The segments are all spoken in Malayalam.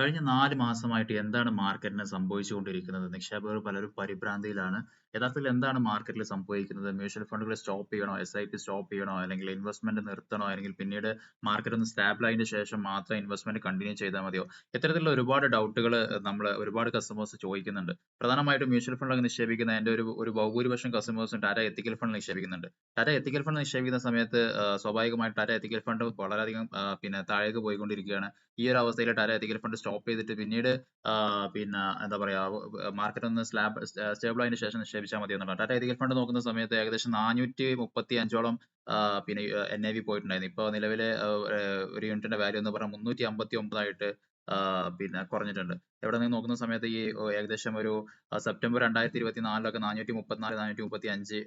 കഴിഞ്ഞ നാല് മാസമായിട്ട് എന്താണ് മാർക്കറ്റിന് സംഭവിച്ചുകൊണ്ടിരിക്കുന്നത്? നിക്ഷേപകർ പലരും പരിഭ്രാന്തിയിലാണ്. യഥാർത്ഥത്തിൽ എന്താണ് മാർക്കറ്റിൽ സംഭവിക്കുന്നത്? മ്യൂച്വൽ ഫണ്ടുകൾ സ്റ്റോപ്പ് ചെയ്യണോ? എസ് ഐ പി സ്റ്റോപ്പ് ചെയ്യണോ? അല്ലെങ്കിൽ ഇൻവെസ്റ്റ്മെന്റ് നിർത്തണോ? അല്ലെങ്കിൽ പിന്നീട് മാർക്കറ്റ് ഒന്ന് സ്റ്റാബിൾ ആയതിനു ശേഷം മാത്രം ഇൻവെസ്റ്റ്മെന്റ് കണ്ടിന്യൂ ചെയ്താൽ മതിയോ? ഇത്തരത്തിലുള്ള ഒരുപാട് ഡൗട്ടുകൾ നമ്മൾ ഒരുപാട് കസ്റ്റമേഴ്സ് ചോദിക്കുന്നുണ്ട്. പ്രധാനമായിട്ടും മ്യൂച്വൽ ഫണ്ടിലൊക്കെ നിക്ഷേപിക്കുന്ന എന്റെ ഒരു ഒരു ബഹുഭൂരിപക്ഷം കസ്റ്റമേഴ്സും ടാറ്റ എത്തിക്കൽ ഫണ്ട് നിക്ഷേപിക്കുന്നുണ്ട്. ടാറ്റ എത്തിക്കൽ ഫണ്ട് നിക്ഷേപിക്കുന്ന സമയത്ത് സ്വാഭാവികമായിട്ട് ടാറ്റ എത്തിക്കൽ ഫണ്ട് വളരെയധികം പിന്നെ താഴേക്ക് പോയിക്കൊണ്ടിരിക്കുകയാണ്. ഈ ഒരു അവസ്ഥയിൽ ടാറ്റ എത്തിക്കൽ ഫണ്ട് സ്റ്റോപ്പ് ചെയ്തിട്ട് പിന്നീട് പിന്നെ എന്താ പറയാ മാർക്കറ്റ് ഒന്ന് സ്ലാബ് സ്റ്റേബിൾ ആയതിനു ശേഷം നിക്ഷേപിച്ചാൽ മതി എന്നുള്ളതാണ്. ടാറ്റ എത്തിക്കൽ ഫണ്ട് നോക്കുന്ന സമയത്ത് ഏകദേശം നാനൂറ്റി മുപ്പത്തി അഞ്ചോളം പിന്നെ എൻ ഐ വി പോയിട്ടുണ്ടായിരുന്നു. ഇപ്പോൾ നിലവിലെ ഒരു യൂണിറ്റിന്റെ വാല്യൂ എന്ന് പറഞ്ഞാൽ മുന്നൂറ്റി അമ്പത്തി ഒമ്പതായിട്ട് പിന്നെ കുറഞ്ഞിട്ടുണ്ട്. എവിടെ നിന്ന് നോക്കുന്ന സമയത്ത് ഈ ഏകദേശം ഒരു സെപ്റ്റംബർ രണ്ടായിരത്തി ഇരുപത്തി നാലിലൊക്കെ നാനൂറ്റി മുപ്പത്തിനാല് നാനൂറ്റി മുപ്പത്തി അഞ്ച്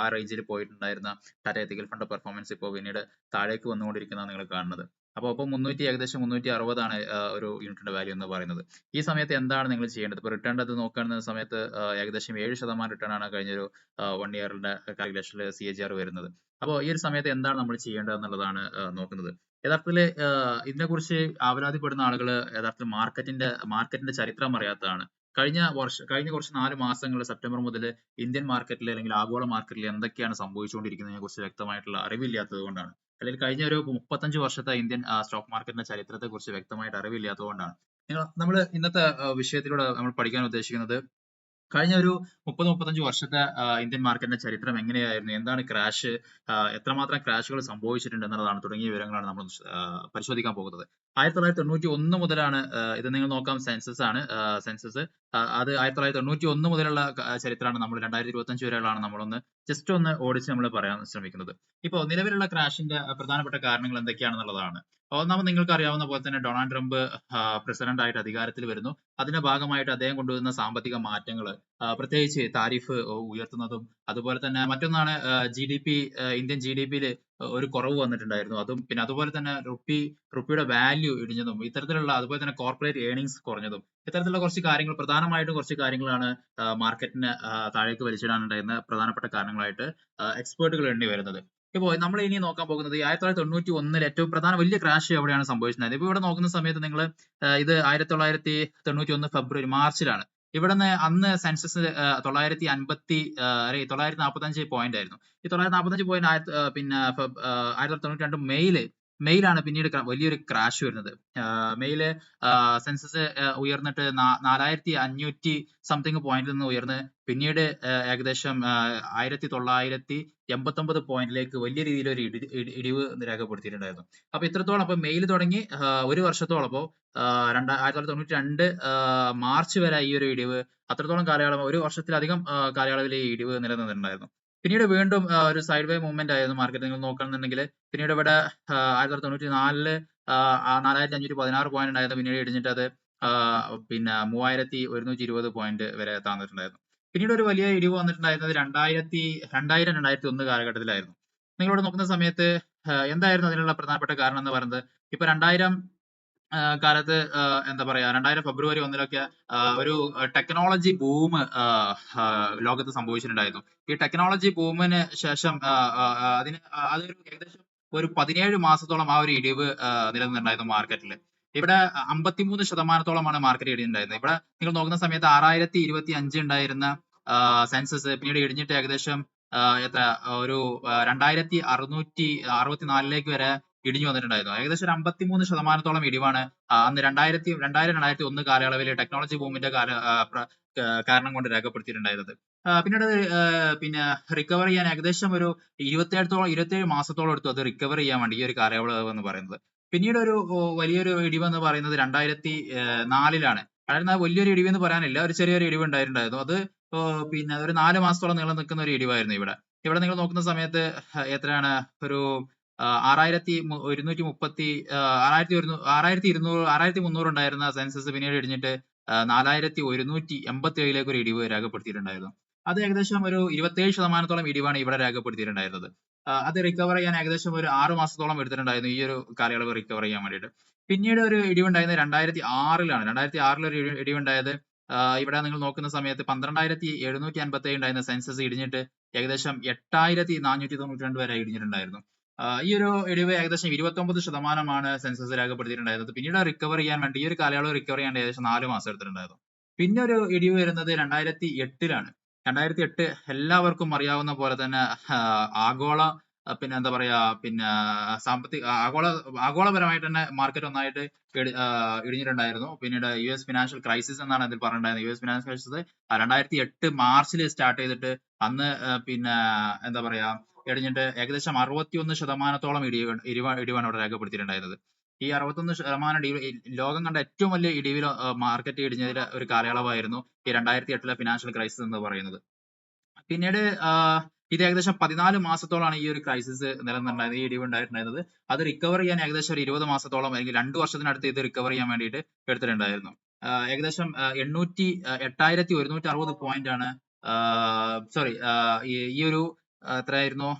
ആ റേഞ്ചിൽ പോയിട്ടുണ്ടായിരുന്ന ടാറ്റ എത്തിക്കൽ ഫണ്ട് പെർഫോമൻസ് ഇപ്പോൾ പിന്നീട് താഴേക്ക് വന്നുകൊണ്ടിരിക്കുന്നതാണ് നിങ്ങൾ കാണുന്നത്. അപ്പോൾ ഇപ്പോൾ മുന്നൂറ്റി ഏകദേശം മുന്നൂറ്റി അറുപതാണ് ഒരു യൂണിറ്റിന്റെ വാല്യൂ എന്ന് പറയുന്നത്. ഈ സമയത്ത് എന്താണ് നിങ്ങൾ ചെയ്യേണ്ടത്? ഇപ്പോൾ റിട്ടേൺ അത് നോക്കുന്ന സമയത്ത് ഏകദേശം ഏഴ് ശതമാനം റിട്ടേൺ ആണ് കഴിഞ്ഞ ഒരു വൺ ഇയറിന്റെ കാൽക്കുലേഷനിൽ സി എ ജി ആർ വരുന്നത്. അപ്പോൾ ഈ ഒരു സമയത്ത് എന്താണ് നമ്മൾ ചെയ്യേണ്ടത് എന്നുള്ളതാണ് നോക്കുന്നത്. യഥാർത്ഥത്തിൽ ഇതിനെക്കുറിച്ച് ആവലാതിപ്പെടുന്ന ആളുകൾ യഥാർത്ഥത്തിൽ മാർക്കറ്റിന്റെ മാർക്കറ്റിന്റെ ചരിത്രം അറിയാത്തതാണ്. കഴിഞ്ഞ വർഷം കഴിഞ്ഞ കുറച്ച് നാല് മാസങ്ങൾ സെപ്റ്റംബർ മുതൽ ഇന്ത്യൻ മാർക്കറ്റിൽ അല്ലെങ്കിൽ ആഗോള മാർക്കറ്റിൽ എന്തൊക്കെയാണ് സംഭവിച്ചുകൊണ്ടിരിക്കുന്നതിനെ കുറിച്ച് വ്യക്തമായിട്ടുള്ള അറിവില്ലാത്തത് കൊണ്ടാണ്. അല്ലെങ്കിൽ കഴിഞ്ഞ ഒരു മുപ്പത്തഞ്ച് വർഷത്തെ ഇന്ത്യൻ സ്റ്റോക്ക് മാർക്കറ്റിന്റെ ചരിത്രത്തെ കുറിച്ച് വ്യക്തമായിട്ട് അറിവില്ലാത്തത് കൊണ്ടാണ്. നമ്മൾ ഇന്നത്തെ വിഷയത്തിലൂടെ നമ്മൾ പഠിക്കാൻ ഉദ്ദേശിക്കുന്നത് കഴിഞ്ഞ ഒരു മുപ്പത് മുപ്പത്തഞ്ച് വർഷത്തെ ഇന്ത്യൻ മാർക്കറ്റിന്റെ ചരിത്രം എങ്ങനെയായിരുന്നു? എന്താണ് ക്രാഷ്? എത്രമാത്രം ക്രാഷുകൾ സംഭവിച്ചിട്ടുണ്ട് എന്നുള്ളതാണ് തുടങ്ങിയ വിവരങ്ങളാണ് നമ്മൾ പരിശോധിക്കാൻ പോകുന്നത്. ആയിരത്തി തൊള്ളായിരത്തി തൊണ്ണൂറ്റി ഒന്ന് മുതലാണ് ഇത് നിങ്ങൾ നോക്കാം സെൻസസ് ആണ് സെൻസസ് അത് ആയിരത്തി തൊള്ളായിരത്തി തൊണ്ണൂറ്റി ഒന്ന് മുതലുള്ള ചരിത്രമാണ് നമ്മൾ രണ്ടായിരത്തി ഇരുപത്തി അഞ്ച് വരെയുള്ളതാണ് നമ്മളൊന്ന് ജസ്റ്റ് ഒന്ന് ഓടിച്ച് നമ്മൾ പറയാൻ ശ്രമിക്കുന്നത്. ഇപ്പോൾ നിലവിലുള്ള ക്രാഷിന്റെ പ്രധാനപ്പെട്ട കാരണങ്ങൾ എന്തൊക്കെയാണെന്നുള്ളതാണ്. ഒന്നാമത് നിങ്ങൾക്ക് അറിയാവുന്ന പോലെ തന്നെ ഡൊണാൾഡ് ട്രംപ് പ്രസിഡന്റ് ആയിട്ട് അധികാരത്തിൽ വരുന്നു. അതിന്റെ ഭാഗമായിട്ട് അദ്ദേഹം കൊണ്ടുവരുന്ന സാമ്പത്തിക മാറ്റങ്ങൾ പ്രത്യേകിച്ച് താരിഫ് ഉയർത്തുന്നതും അതുപോലെ തന്നെ മറ്റൊന്നാണ് G D P Indian G D പിയിൽ ഒരു കുറവ് വന്നിട്ടുണ്ടായിരുന്നു. അതും പിന്നെ അതുപോലെ തന്നെ റുപ്പി റുപ്പിയുടെ വാല്യൂ ഇടിഞ്ഞതും ഇത്തരത്തിലുള്ള അതുപോലെ തന്നെ കോർപ്പറേറ്റ് ഏർണിങ്സ് കുറഞ്ഞതും ഇത്തരത്തിലുള്ള കുറച്ച് കാര്യങ്ങൾ പ്രധാനമായിട്ടും കുറച്ച് കാര്യങ്ങളാണ് മാർക്കറ്റിന് താഴേക്ക് വലിച്ചിടാനുണ്ടായിരുന്ന പ്രധാനപ്പെട്ട കാരണങ്ങളായിട്ട് എക്സ്പേർട്ടുകൾ എണ്ണി വരുന്നത്. ഇപ്പോൾ നമ്മൾ ഇനി നോക്കാൻ പോകുന്നത് ആയിരത്തി തൊള്ളായിരത്തി തൊണ്ണൂറ്റി ഒന്നിൽ ഏറ്റവും പ്രധാന വലിയ ക്രാഷ് എവിടെയാണ് സംഭവിച്ചത് ഇപ്പൊ ഇവിടെ നോക്കുന്ന സമയത്ത് നിങ്ങൾ ഇത് ആയിരത്തി തൊള്ളായിരത്തി തൊണ്ണൂറ്റി ഒന്ന് ഫെബ്രുവരി മാർച്ചിലാണ് ഇവിടുന്ന് അന്ന് സെൻസസ് തൊള്ളായിരത്തി അൻപത്തി തൊള്ളായിരത്തി നാൽപ്പത്തി അഞ്ച് പോയിന്റ് ആയിരുന്നു. ഈ തൊള്ളായിരത്തി നാൽപ്പത്തി അഞ്ച് പോയിന്റ് ആയിരത്തി പിന്നെ ആയിരത്തി തൊള്ളായിരത്തി തൊണ്ണൂറ്റി രണ്ട് മെയിൽ മെയിലാണ് പിന്നീട് വലിയൊരു ക്രാഷ് വരുന്നത്. മെയിൽ സെൻസസ് ഉയർന്നിട്ട് നാലായിരത്തി അഞ്ഞൂറ്റി സംതിങ് പോയിന്റിൽ നിന്ന് ഉയർന്ന് പിന്നീട് ഏകദേശം ആയിരത്തി തൊള്ളായിരത്തി എൺപത്തി ഒമ്പത് പോയിന്റിലേക്ക് വലിയ രീതിയിൽ ഒരു ഇടിവ് രേഖപ്പെടുത്തിയിട്ടുണ്ടായിരുന്നു. അപ്പൊ ഇത്രത്തോളം. അപ്പൊ മെയിൽ തുടങ്ങി ഒരു വർഷത്തോളം. അപ്പോ രണ്ട ആയിരത്തി തൊള്ളായിരത്തി തൊണ്ണൂറ്റി രണ്ട് മാർച്ച് വരെ ഈ ഒരു ഇടിവ് അത്രത്തോളം കാലയളവ് ഒരു വർഷത്തിലധികം കാലയളവിൽ ഈ ഇടിവ് നിലനിന്നിട്ടുണ്ടായിരുന്നു. പിന്നീട് വീണ്ടും ഒരു സൈഡ് വേ മൂവ്മെന്റ് ആയിരുന്നു മാർക്കറ്റ് നിങ്ങൾ നോക്കുകയാണെന്നുണ്ടെങ്കിൽ പിന്നീട് ഇവിടെ ആയിരത്തി തൊള്ളായിരത്തി തൊണ്ണൂറ്റി നാലിൽ നാലായിരത്തി അഞ്ഞൂറ്റി പതിനാറ് പോയിന്റ് ഉണ്ടായിരുന്നു. പിന്നീട് ഇടിഞ്ഞിട്ട് അത് പിന്നെ മൂവായിരത്തി ഒരുന്നൂറ്റി ഇരുപത് പോയിന്റ് വരെ താന്നിട്ടുണ്ടായിരുന്നു. പിന്നീട് ഒരു വലിയ ഇടിവ് വന്നിട്ടുണ്ടായിരുന്നത് രണ്ടായിരത്തി രണ്ടായിരം രണ്ടായിരത്തി ഒന്ന് കാലഘട്ടത്തിലായിരുന്നു. നിങ്ങളിവിടെ നോക്കുന്ന സമയത്ത് എന്തായിരുന്നു അതിനുള്ള പ്രധാനപ്പെട്ട കാരണം എന്ന് പറയുന്നത്? ഇപ്പൊ രണ്ടായിരം കാലത്ത് എന്താ പറയാ രണ്ടായിരം ഫെബ്രുവരി ഒന്നിലൊക്കെ ഒരു ടെക്നോളജി ബൂം ലോകത്ത് സംഭവിച്ചിട്ടുണ്ടായിരുന്നു. ഈ ടെക്നോളജി ബൂമിന് ശേഷം അതിന് അതൊരു ഏകദേശം ഒരു പതിനേഴ് മാസത്തോളം ആ ഒരു ഇടിവ് നിലനിന്നിട്ടുണ്ടായിരുന്നു മാർക്കറ്റിൽ ഇവിടെ അമ്പത്തിമൂന്ന് ശതമാനത്തോളമാണ് മാർക്കറ്റ് ഇടിഞ്ഞിട്ടുണ്ടായിരുന്നത്. ഇവിടെ നിങ്ങൾ നോക്കുന്ന സമയത്ത് ആറായിരത്തി ഇരുപത്തി അഞ്ച് ഉണ്ടായിരുന്ന സെൻസസ് പിന്നീട് ഇടിഞ്ഞിട്ട് ഏകദേശം എത്ര ഒരു രണ്ടായിരത്തി അറുന്നൂറ്റി അറുപത്തിനാലിലേക്ക് വരെ ഇടിഞ്ഞു വന്നിട്ടുണ്ടായിരുന്നു. ഏകദേശം ഒരു അമ്പത്തിമൂന്ന് ശതമാനത്തോളം ഇടിവാണ് അന്ന് രണ്ടായിരത്തി രണ്ടായിരം രണ്ടായിരത്തി ഒന്ന് കാലയളവിൽ ടെക്നോളജി ബൂമിന്റെ കാരണം കൊണ്ട് രേഖപ്പെടുത്തിയിട്ടുണ്ടായിരുന്നത്. പിന്നീട് പിന്നെ റിക്കവർ ചെയ്യാൻ ഏകദേശം ഒരു ഇരുപത്തിയേഴത്തോളം ഇരുപത്തിയേഴ് മാസത്തോളം എടുത്തു അത് റിക്കവർ ചെയ്യാൻ വേണ്ടി ഈ ഒരു കാലയളവ് എന്ന് പറയുന്നത്. പിന്നീട് ഒരു വലിയൊരു ഇടിവ് എന്ന് പറയുന്നത് രണ്ടായിരത്തി നാലിലാണ്. അതായത് വലിയൊരു ഇടിവ് എന്ന് പറയാനില്ല ഒരു ചെറിയൊരു ഇടിവ് ഉണ്ടായിട്ടുണ്ടായിരുന്നു. അത് പിന്നെ ഒരു നാല് മാസത്തോളം നീളം നിൽക്കുന്ന ഒരു ഇടിവായിരുന്നു ഇവിടെ. ഇവിടെ നിങ്ങൾ നോക്കുന്ന സമയത്ത് എത്രയാണ്? ഒരു ആറായിരത്തി ഒരുന്നൂറ്റി മുപ്പത്തി ആറായിരത്തി ഒരു ആറായിരത്തി ഇരുന്നൂറ് ആറായിരത്തി മുന്നൂറ് ഉണ്ടായിരുന്ന സെൻസസ് പിന്നീട് ഇടിഞ്ഞിട്ട് നാലായിരത്തി ഒരുന്നൂറ്റി എൺപത്തി ഏഴിലേക്ക് ഒരു ഇടിവ് രേഖപ്പെടുത്തിയിട്ടുണ്ടായിരുന്നു. അത് ഏകദേശം ഒരു ഇരുപത്തേഴ് ശതമാനത്തോളം ഇടിവാണ് ഇവിടെ രേഖപ്പെടുത്തിയിട്ടുണ്ടായിരുന്നത്. അത് റിക്കവർ ചെയ്യാൻ ഏകദേശം ഒരു ആറ് മാസത്തോളം എടുത്തിട്ടുണ്ടായിരുന്നു ഈ ഒരു കാലയളവ് റിക്കവർ ചെയ്യാൻ വേണ്ടിയിട്ട്. പിന്നീട് ഒരു ഇടിവുണ്ടായിരുന്നത് രണ്ടായിരത്തി ആറിലാണ്. രണ്ടായിരത്തി ആറിൽ ഒരു ഇടിവുണ്ടായത് ഇവിടെ നിങ്ങൾ നോക്കുന്ന സമയത്ത് പന്ത്രണ്ടായിരത്തി എഴുന്നൂറ്റി അൻപത്തി ഉണ്ടായിരുന്ന സെൻസസ് ഇടിഞ്ഞിട്ട് ഏകദേശം എട്ടായിരത്തി നാനൂറ്റി തൊണ്ണൂറ്റി രണ്ട് വരെ ഇടിഞ്ഞിട്ടുണ്ടായിരുന്നു. ഈ ഒരു ഇടിവ് ഏകദേശം ഇരുപത്തി ഒമ്പത് ശതമാനമാണ് സെൻസസ് രേഖപ്പെടുത്തിയിട്ടുണ്ടായിരുന്നത് പിന്നീട് റിക്കവർ ചെയ്യാൻ വേണ്ടി ഈ ഒരു കാലയളവ് റിക്കവർ ചെയ്യാൻ ഏകദേശം നാല് മാസം എടുത്തിട്ടുണ്ടായിരുന്നു പിന്നെ ഒരു ഇടിവ് വരുന്നത് രണ്ടായിരത്തി എട്ടിലാണ്. രണ്ടായിരത്തി എട്ട് എല്ലാവർക്കും അറിയാവുന്ന പോലെ തന്നെ ആഗോള പിന്നെ എന്താ പറയാ പിന്നെ സാമ്പത്തിക ആഗോള ആഗോളപരമായിട്ട് തന്നെ മാർക്കറ്റ് ഒന്നായിട്ട് ഇടിഞ്ഞിട്ടുണ്ടായിരുന്നു. പിന്നീട് യു എസ് ഫിനാൻഷ്യൽ ക്രൈസിസ് എന്നാണ് അതിൽ പറഞ്ഞിട്ടുണ്ടായിരുന്നത്. യു എസ് ഫിനാൻഷ്യൽ ക്രൈസിസ് രണ്ടായിരത്തി എട്ട് മാർച്ചിൽ സ്റ്റാർട്ട് ചെയ്തിട്ട് അന്ന് പിന്നെ എന്താ പറയാ ഇടിഞ്ഞിട്ട് ഏകദേശം അറുപത്തിയൊന്ന് ശതമാനത്തോളം ഇടിവ് ഇടിവാണ് അവിടെ രേഖപ്പെടുത്തിയിട്ടുണ്ടായിരുന്നത്. ഈ അറുപത്തൊന്ന് ശതമാനം ഇടിവ് ലോകം കണ്ട ഏറ്റവും വലിയ ഇടിവിൽ മാർക്കറ്റ് ഇടിഞ്ഞതിലെ ഒരു കാലയളവായിരുന്നു ഈ രണ്ടായിരത്തി എട്ടിലെ ഫിനാൻഷ്യൽ ക്രൈസിസ് എന്ന് പറയുന്നത്. പിന്നീട് ഇത് ഏകദേശം പതിനാല് മാസത്തോളാണ് ഈ ഒരു ക്രൈസിസ് നിലനിന്നിട്ടുണ്ടായത് ഈ ഇടിവ് ഉണ്ടായിട്ടുണ്ടായിരുന്നത്. അത് റിക്കവർ ചെയ്യാൻ ഏകദേശം ഒരു ഇരുപത് മാസത്തോളം അല്ലെങ്കിൽ രണ്ട് വർഷത്തിനടുത്ത് ഇത് റിക്കവർ ചെയ്യാൻ വേണ്ടിയിട്ട് എടുത്തിട്ടുണ്ടായിരുന്നു. ഏകദേശം എണ്ണൂറ്റി എട്ടായിരത്തി ഒരുന്നൂറ്റി അറുപത് പോയിന്റ് ആണ് സോറി ഈ ഒരു എത്രയായിരുന്നു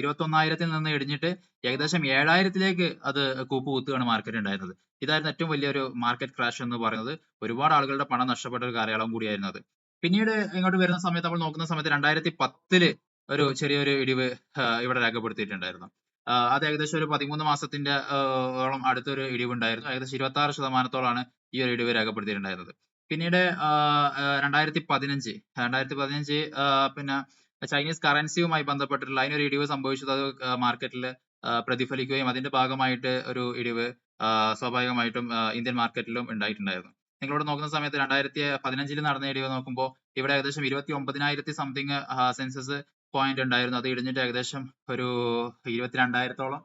ഇരുപത്തി ഒന്നായിരത്തിൽ നിന്ന് ഇടിഞ്ഞിട്ട് ഏകദേശം ഏഴായിരത്തിലേക്ക് അത് കൂപ്പ് കുത്തുകയാണ് മാർക്കറ്റ് ഉണ്ടായിരുന്നത്. ഇതായിരുന്നു ഏറ്റവും വലിയൊരു മാർക്കറ്റ് ക്രാഷ് എന്ന് പറയുന്നത്. ഒരുപാട് ആളുകളുടെ പണം നഷ്ടപ്പെട്ട ഒരു കാലയളവും കൂടിയായിരുന്നു പിന്നീട് ഇങ്ങോട്ട് വരുന്ന സമയത്ത് നമ്മൾ നോക്കുന്ന സമയത്ത് രണ്ടായിരത്തി പത്തിൽ ഒരു ചെറിയൊരു ഇടിവ് ഇവിടെ രേഖപ്പെടുത്തിയിട്ടുണ്ടായിരുന്നു. അത് ഏകദേശം ഒരു പതിമൂന്ന് മാസത്തിന്റെ ഓളം അടുത്തൊരു ഇടിവ് ഉണ്ടായിരുന്നു ഏകദേശം ഇരുപത്തി ആറ് ശതമാനത്തോളാണ് ഈ ഒരു ഇടിവ് രേഖപ്പെടുത്തിയിട്ടുണ്ടായിരുന്നത്. പിന്നീട് രണ്ടായിരത്തി പതിനഞ്ച് രണ്ടായിരത്തി പതിനഞ്ച് പിന്നെ ചൈനീസ് കറൻസിയുമായി ബന്ധപ്പെട്ടിട്ടുള്ള അതിനൊരു ഇടിവ് സംഭവിച്ചത് അത് മാർക്കറ്റിൽ പ്രതിഫലിക്കുകയും അതിന്റെ ഭാഗമായിട്ട് ഒരു ഇടിവ് സ്വാഭാവികമായിട്ടും ഇന്ത്യൻ മാർക്കറ്റിലും ഉണ്ടായിട്ടുണ്ടായിരുന്നു. നിങ്ങളോട് നോക്കുന്ന സമയത്ത് രണ്ടായിരത്തി പതിനഞ്ചിൽ നടന്ന ഇടിവ് നോക്കുമ്പോൾ ഇവിടെ ഏകദേശം ഇരുപത്തി ഒമ്പതിനായിരത്തി സംതിങ് സെൻസസ് പോയിന്റ് ഉണ്ടായിരുന്നു. അത് ഇടിഞ്ഞിട്ട് ഏകദേശം ഒരു ഇരുപത്തിരണ്ടായിരത്തോളം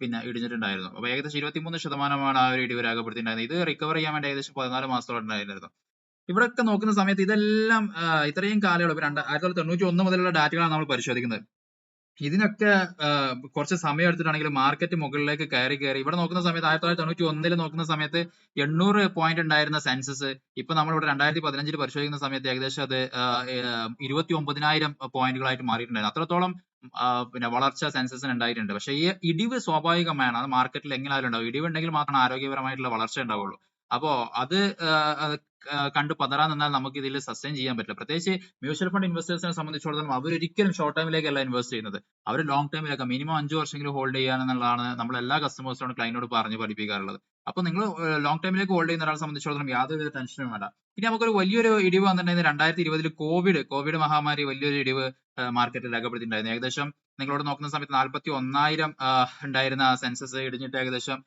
പിന്നെ ഇടിഞ്ഞിട്ടുണ്ടായിരുന്നു. അപ്പൊ ഏകദേശം ഇരുപത്തിമൂന്ന് ശതമാനമാണ് ആ ഒരു ഇടിവ് രേഖപ്പെടുത്തിയിട്ടുണ്ടായിരുന്നത്. ഇത് റിക്കവർ ചെയ്യാൻ വേണ്ടി ഏകദേശം പതിനാല് മാസത്തോളം ഉണ്ടായിരുന്നു ഇവിടെയൊക്കെ നോക്കുന്ന സമയത്ത് ഇതെല്ലാം ഇത്രയും കാലയളവ് രണ്ട് ആയിരത്തി തൊള്ളായിരത്തി തൊണ്ണൂറ്റി ഒന്ന് മുതലുള്ള ഡാറ്റകളാണ് നമ്മൾ പരിശോധിക്കുന്നത്. ഇതിനൊക്കെ കുറച്ച് സമയം എടുത്തിട്ടാണെങ്കിൽ മാർക്കറ്റ് മുകളിലേക്ക് കയറി കയറി ഇവിടെ നോക്കുന്ന സമയത്ത് ആയിരത്തി തൊള്ളായിരത്തി തൊണ്ണൂറ്റി ഒന്നിൽ നോക്കുന്ന സമയത്ത് എണ്ണൂറ് പോയിന്റ് ഉണ്ടായിരുന്ന സെൻസസ് ഇപ്പൊ നമ്മൾ ഇവിടെ രണ്ടായിരത്തി പതിനഞ്ചിൽ പരിശോധിക്കുന്ന സമയത്ത് ഏകദേശം അത് ഇരുപത്തി ഒമ്പതിനായിരം പോയിന്റുകളായിട്ട് മാറിയിട്ടുണ്ടായിരുന്നു. അത്രത്തോളം പിന്നെ വളർച്ച സെൻസസിന് ഉണ്ടായിട്ടുണ്ട്. പക്ഷേ ഈ ഇടിവ് സ്വാഭാവികമാണ്. അത് മാർക്കറ്റിൽ എങ്ങനെയായാലും ഉണ്ടാവും. ഇടിവ് ഉണ്ടെങ്കിൽ മാത്രമാണ് ആരോഗ്യപരമായിട്ടുള്ള വളർച്ച ഉണ്ടാവുള്ളൂ. അപ്പോ അത് കണ്ട് പതറാൻ നിന്നാൽ നമുക്ക് ഇതിൽ സസ്റ്റെയിൻ ചെയ്യാൻ പറ്റില്ല. പ്രത്യേകിച്ച് മ്യൂച്വൽ ഫണ്ട് ഇൻവെസ്റ്റേഴ്സിനെ സംബന്ധിച്ചിടത്തോളം അവർ ഒരിക്കലും ഷോർട്ട് ടൈമിലേക്കല്ല ഇൻവെസ്റ്റ് ചെയ്യുന്നത്. അവർ ലോങ് ടൈമിലേക്ക് മിനിമം അഞ്ചു വർഷമെങ്കിലും ഹോൾഡ് ചെയ്യാന്നുള്ളതാണ് നമ്മൾ എല്ലാ കസ്റ്റമേഴ്സിനോടും ക്ലൈനോട് പറഞ്ഞ് പഠിപ്പിക്കാറുള്ളത്. അപ്പൊ നിങ്ങൾ ലോങ് ടൈമിലേക്ക് ഹോൾഡ് ചെയ്യുന്ന ഒരാളെ സംബന്ധിച്ചിടത്തോളം യാതൊരു ടെൻഷനും വേണ്ട. ഇനി നമുക്കൊരു വലിയൊരു ഇടിവ് വന്നിട്ടുണ്ടായിരുന്നു രണ്ടായിരത്തി ഇരുപതിൽ കോവിഡ് കോവിഡ് മഹാമാരി വലിയൊരു ഇടിവ് മാർക്കറ്റിൽ രേഖപ്പെടുത്തിയിട്ടുണ്ടായിരുന്നു. ഏകദേശം നിങ്ങളോട് നോക്കുന്ന സമയത്ത് നാൽപ്പത്തി ഒന്നായിരം ഉണ്ടായിരുന്ന സെൻസസ് ഇടിഞ്ഞിട്ട് ഏകദേശം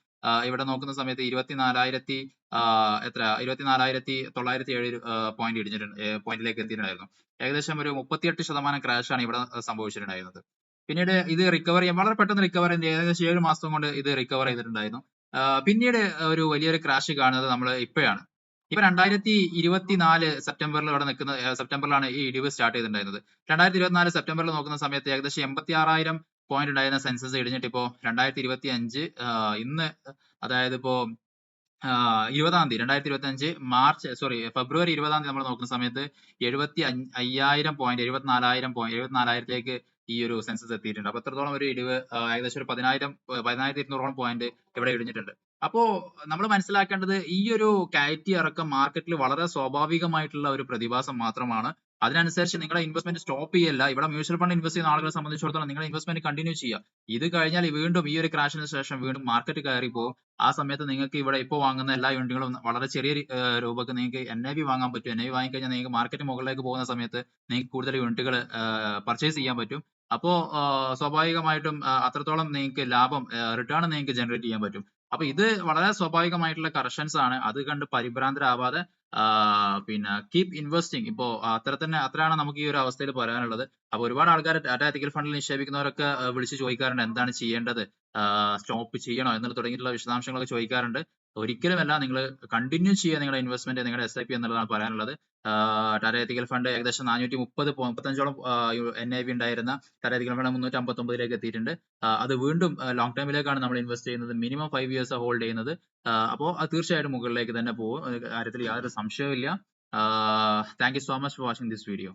ഇവിടെ നോക്കുന്ന സമയത്ത് ഇരുപത്തിനാലായിരത്തി എത്ര? ഇരുപത്തിനാലായിരത്തി തൊള്ളായിരത്തി ഏഴ് പോയിന്റ് ഇടിഞ്ഞിട്ടുണ്ട് പോയിന്റിലേക്ക് എത്തിയിട്ടുണ്ടായിരുന്നു. ഏകദേശം ഒരു മുപ്പത്തിയെട്ട് ശതമാനം ക്രാഷ് ആണ് ഇവിടെ സംഭവിച്ചിട്ടുണ്ടായിരുന്നത്. പിന്നീട് ഇത് റിക്കവർ ചെയ്യാൻ വളരെ പെട്ടെന്ന് റിക്കവർ ചെയ്ത്? ഏകദേശം ഏഴ് മാസം കൊണ്ട് ഇത് റിക്കവർ ചെയ്തിട്ടുണ്ടായിരുന്നു. പിന്നീട് ഒരു വലിയൊരു ക്രാഷ് കാണുന്നത് നമ്മൾ ഇപ്പോഴാണ്. ഇപ്പൊ രണ്ടായിരത്തി ഇരുപത്തിനാല് സെപ്റ്റംബറിൽ ഇവിടെ നിൽക്കുന്ന സെപ്റ്റംബറിലാണ് ഈ ഇടിവ് സ്റ്റാർട്ട് ചെയ്തിട്ടുണ്ടായിരുന്നത്. രണ്ടായിരത്തി ഇരുപത്തിനാല് സെപ്റ്റംബറിൽ നോക്കുന്ന സമയത്ത് ഏകദേശം എൺപത്തി ആറായിരം പോയിന്റ് ഉണ്ടായിരുന്ന സെൻസസ് ഇടിഞ്ഞിട്ട് ഇപ്പോ രണ്ടായിരത്തി ഇരുപത്തി അഞ്ച് ഇന്ന് അതായത് ഇപ്പോ ഇരുപതാം തീയതി രണ്ടായിരത്തി ഇരുപത്തി അഞ്ച് മാർച്ച് സോറി ഫെബ്രുവരി ഇരുപതാം തീയതി നമ്മൾ നോക്കുന്ന സമയത്ത് എഴുപത്തി അയ്യായിരം പോയിന്റ് എഴുപത്തിനാലായിരം പോയിന്റ് എഴുപത്തിനാലായിരത്തിലേക്ക് ഈ ഒരു സെൻസസ് എത്തിയിട്ടുണ്ട്. അപ്പൊ എത്രത്തോളം ഒരു ഇടിവ് ഏകദേശം ഒരു പതിനായിരം പതിനായിരത്തി ഇരുന്നൂറോളം പോയിന്റ് ഇവിടെ ഇടിഞ്ഞിട്ടുണ്ട്. അപ്പോ നമ്മൾ മനസ്സിലാക്കേണ്ടത് ഈ ഒരു കയറ്റി ഇറക്കം മാർക്കറ്റിൽ വളരെ സ്വാഭാവികമായിട്ടുള്ള ഒരു പ്രതിഭാസം മാത്രമാണ് അതിനനുസരിച്ച് നിങ്ങളുടെ ഇൻവെസ്റ്റ്മെന്റ് സ്റ്റോപ്പ് ചെയ്യല്ല. ഇവിടെ മ്യൂച്വൽ ഫണ്ട് ഇൻവെസ്റ്റ് ചെയ്യുന്ന ആളുകളെ സംബന്ധിച്ചിടത്തോളം നിങ്ങളുടെ ഇൻവെസ്റ്റ്മെന്റ് കണ്ടിന്യൂ ചെയ്യുക. ഇത് കഴിഞ്ഞാൽ വീണ്ടും ഈ ഒരു ക്രാഷിന് ശേഷം വീണ്ടും മാർക്കറ്റ് കയറി പോകും. ആ സമയത്ത് നിങ്ങൾക്ക് ഇവിടെ ഇപ്പോൾ വാങ്ങുന്ന എല്ലാ യൂണിറ്റുകളും വളരെ ചെറിയ രൂപക്ക് നിങ്ങൾക്ക് എൻ ഐ വി വാങ്ങാൻ പറ്റും. എൻ ഐ വി വാങ്ങിക്കഴിഞ്ഞാൽ നിങ്ങൾക്ക് മാർക്കറ്റ് മുകളിലേക്ക് പോകുന്ന സമയത്ത് നിങ്ങൾക്ക് കൂടുതൽ യൂണിറ്റുകൾ പർച്ചേസ് ചെയ്യാൻ പറ്റും. അപ്പോൾ സ്വാഭാവികമായിട്ടും അത്രത്തോളം നിങ്ങൾക്ക് ലാഭം റിട്ടേൺ നിങ്ങൾക്ക് ജനറേറ്റ് ചെയ്യാൻ പറ്റും. അപ്പൊ ഇത് വളരെ സ്വാഭാവികമായിട്ടുള്ള കറക്ഷൻസ് ആണ്. അത് കണ്ട് പരിഭ്രാന്തരാവാതെ പിന്നെ കീപ് ഇൻവെസ്റ്റിംഗ് ഇപ്പോ അത്ര തന്നെ അത്രയാണ് നമുക്ക് ഈ ഒരു അവസ്ഥയിൽ പറയാനുള്ളത്. അപ്പൊ ഒരുപാട് ആൾക്കാർ ടാറ്റ എത്തിക്കൽ ഫണ്ടിൽ നിക്ഷേപിക്കുന്നവരൊക്കെ വിളിച്ച് ചോദിക്കാറുണ്ട് എന്താണ് ചെയ്യേണ്ടത്? സ്റ്റോപ്പ് ചെയ്യണോ? എന്നുള്ള തുടങ്ങിയിട്ടുള്ള വിശദാംശങ്ങളൊക്കെ ചോദിക്കാറുണ്ട്. ഒരിക്കലുമല്ല നിങ്ങൾ കണ്ടിന്യൂ ചെയ്യുക നിങ്ങളുടെ ഇൻവെസ്റ്റ്മെന്റ് നിങ്ങളുടെ എസ് ഐ പി എന്നുള്ളതാണ് പറയാനുള്ളത്. ടാറ്റ എത്തിക്കൽ ഫണ്ട് ഏകദേശം നാനൂറ്റി മുപ്പത് മുപ്പത്തഞ്ചോളം എൻ ഐ വി ഉണ്ടായിരുന്ന ടാറ്റ എത്തിക്കൽ ഫണ്ട് മുന്നൂറ്റി അമ്പത്തി ഒമ്പതിലേക്ക് എത്തിയിട്ടുണ്ട്. അത് വീണ്ടും ലോങ് ടൈമിലേക്കാണ് നമ്മൾ ഇൻവെസ്റ്റ് ചെയ്യുന്നത്. മിനിമം ഫൈവ് ഇയേഴ്സ് ഹോൾഡ് ചെയ്യുന്നത്. അപ്പോൾ അത് തീർച്ചയായിട്ടും മുകളിലേക്ക് തന്നെ പോകും. കാര്യത്തിൽ യാതൊരു സംശയവും ഇല്ല thank you so much for watching this video